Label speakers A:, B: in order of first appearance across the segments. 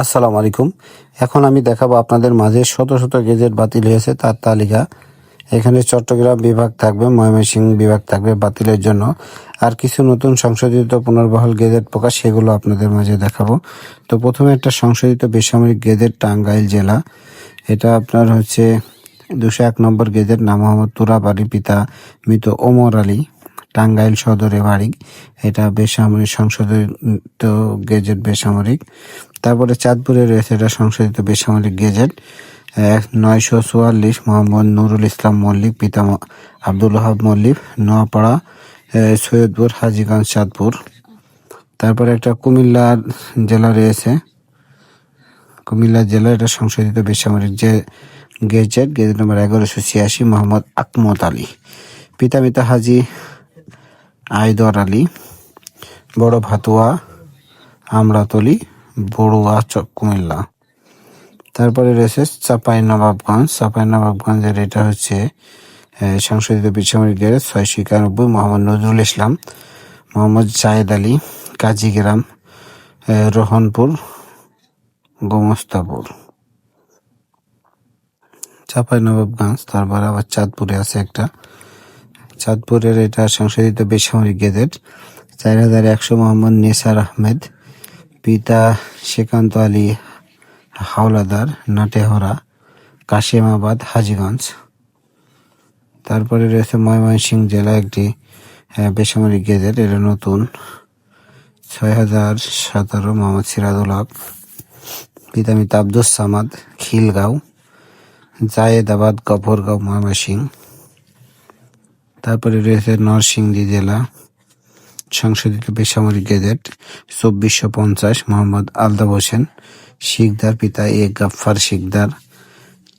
A: আসসালামু আলাইকুম এখন আমি দেখাবো আপনাদের মাঝে শত শত গেজেট বাতিল হয়েছে তার তালিকা এখানে চট্টগ্রাম বিভাগ থাকবে ময়মনসিংহ বিভাগ থাকবে বাতিলের জন্য আর কিছু নতুন সংশোধিত পুনর্বহল গেজেট প্রকাশ সেগুলো আপনাদের মাঝে দেখাবো তো প্রথমে একটা সংশোধিত বেসামরিক গেজেট টাঙ্গাইল জেলা এটা আপনার হচ্ছে দুশো এক নম্বর গেজেট নাম মোহাম্মদ তুরাবাড়ি পিতা মৃত ওমর আলী টাঙ্গাইল সদরে বাড়ি এটা বেসামরিক সংশোধিত গেজেট বেসামরিক তারপরে চাঁদপুরে রয়েছে এটা সংশোধিত বেসামরিক গেজেট নয়শো চুয়াল্লিশ মোহাম্মদ নুরুল ইসলাম মল্লিক পিতাম আব্দুল হাব মল্লিক নোয়াপাড়া সৈয়দপুর হাজিগঞ্জ চাঁদপুর তারপরে একটা কুমিল্লা জেলা রয়েছে কুমিল্লা জেলা এটা সংশোধিত বেসামরিক যে গেজেট গেজেট নম্বর এগারোশো ছিয়াশি মোহাম্মদ আকমত আলী পিতামিতা হাজি আইদর আলী বড় ভাতুয়া আমরাতলি বড়ুয়া কুমিল্লা তারপরে রয়েছে চাপাই নবাবগঞ্জ চাপাই নবাবগঞ্জের এটা হচ্ছে সংশোধিত বেসামরিকদের ছয়শো একানব্বই মোহাম্মদ নজরুল ইসলাম মোহাম্মদ জায়েদ আলী কাজীগ্রাম রোহনপুর গোমস্তাপুর চাপাই নবাবগঞ্জ তারপর আবার চাঁদপুরে আছে একটা চাঁদপুরের এটা সংশোধিত বেসামরিক গেজেট চার হাজার একশো মোহাম্মদ নিসার আহমেদ পিতা শ্রীকান্ত আলী হাওলাদার নাটেহরা কাশিমাবাদ হাজিগঞ্জ তারপরে রয়েছে ময়মনসিংহ জেলা একটি বেসামরিক গেজেট এটা নতুন ছয় হাজার সতেরো মোহাম্মদ সিরাজুল হক পিতা মিতা আব্দুস সামাদ খিলগাঁও জায়েদাবাদ গফরগাঁও ময়মনসিংহ তারপরে রয়েছে নরসিংদী জেলা সংশোধিত বেসামরিক গেজেট চব্বিশশো পঞ্চাশ মোহাম্মদ আলদা হোসেন শিকদার পিতা এ গাফার শিকদার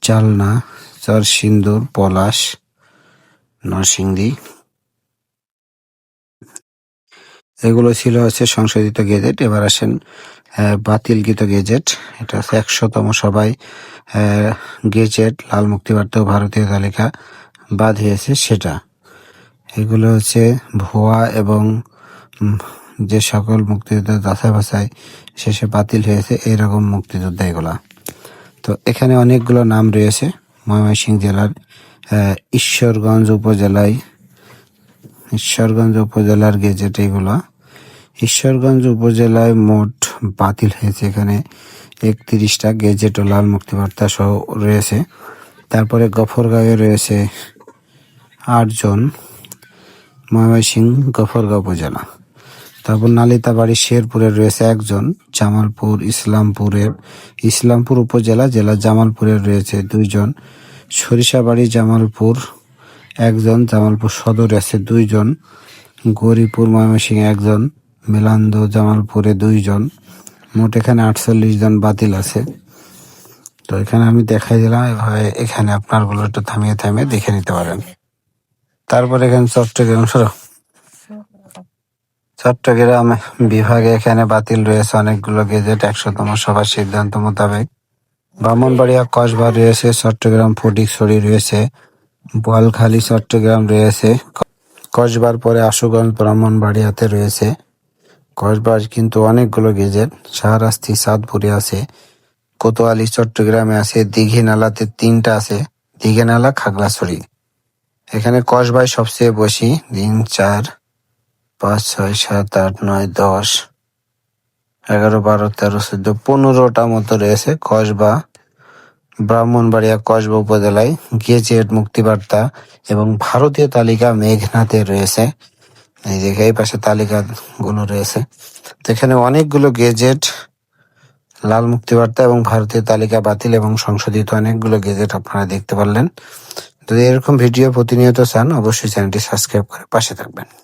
A: চালনা চর সিন্দুর পলাশ নরসিংদী এগুলো ছিল হচ্ছে সংশোধিত গেজেট এবার আসেন বাতিলকৃত গেজেট এটা হচ্ছে একশোতম সবাই গেজেট লাল মুক্তিবার্তা ভারতীয় তালিকা বাদ হয়েছে সেটা এগুলো হচ্ছে ভুয়া এবং যে সকল মুক্তিযোদ্ধা যাচাই বাছাই শেষে বাতিল হয়েছে এইরকম মুক্তিযোদ্ধা এগুলা তো এখানে অনেকগুলো নাম রয়েছে ময়মনসিংহ জেলার ঈশ্বরগঞ্জ উপজেলায় ঈশ্বরগঞ্জ উপজেলার গেজেট এগুলো ঈশ্বরগঞ্জ উপজেলায় মোট বাতিল হয়েছে এখানে একত্রিশটা গেজেট ও লাল মুক্তিবার্তা সহ রয়েছে তারপরে গফরগাঁওয়ে রয়েছে আটজন ময়মনসিংহ গফরগাঁও উপজেলা তারপর নালিতাবাড়ি শেরপুরে রয়েছে একজন জামালপুর ইসলামপুরের ইসলামপুর উপজেলা জেলা জামালপুরের রয়েছে দুইজন সরিষাবাড়ি জামালপুর একজন জামালপুর সদর আছে দুইজন গৌরীপুর ময়মনসিংহে একজন মেলান্দ জামালপুরে দুইজন মোট এখানে আটচল্লিশ জন বাতিল আছে তো এখানে আমি দেখাই দিলাম এভাবে এখানে আপনারগুলো একটু থামিয়ে থামিয়ে দেখে নিতে পারেন তারপর এখানে চট্টগ্রাম সরো চট্টগ্রাম বিভাগে এখানে বাতিল রয়েছে অনেকগুলো গেজেট একশোতম সভার সিদ্ধান্ত মোতাবেক ব্রাহ্মণবাড়িয়া কসবা রয়েছে চট্টগ্রাম ফটিকছড়ি রয়েছে বোয়ালখালী চট্টগ্রাম রয়েছে কসবার পরে আশুগঞ্জ ব্রাহ্মণবাড়িয়াতে রয়েছে কসবার কিন্তু অনেকগুলো গেজেট শাহরাস্তি সাতপুরে আছে কোতোয়ালি চট্টগ্রামে আছে দীঘিনালাতে তিনটা আছে দীঘিনালা খাগড়াছড়ি এখানে কসবায় সবচেয়ে বেশি দিন চার পাঁচ ছয় সাত আট নয় দশ এগারো বারো তেরো চোদ্দ পনেরোটা মতো রয়েছে কসবা ব্রাহ্মণবাড়িয়া কসবা উপজেলায় গেজেট মুক্তিবার্তা এবং ভারতীয় তালিকা মেঘনাতে রয়েছে এই যে এই পাশে তালিকাগুলো রয়েছে তো এখানে অনেকগুলো গেজেট লাল মুক্তিবার্তা এবং ভারতীয় তালিকা বাতিল এবং সংশোধিত অনেকগুলো গেজেট আপনারা দেখতে পারলেন যদি এরকম ভিডিও প্রতিনিয়ত চান অবশ্যই চ্যানেলটি সাবস্ক্রাইব করে পাশে থাকবেন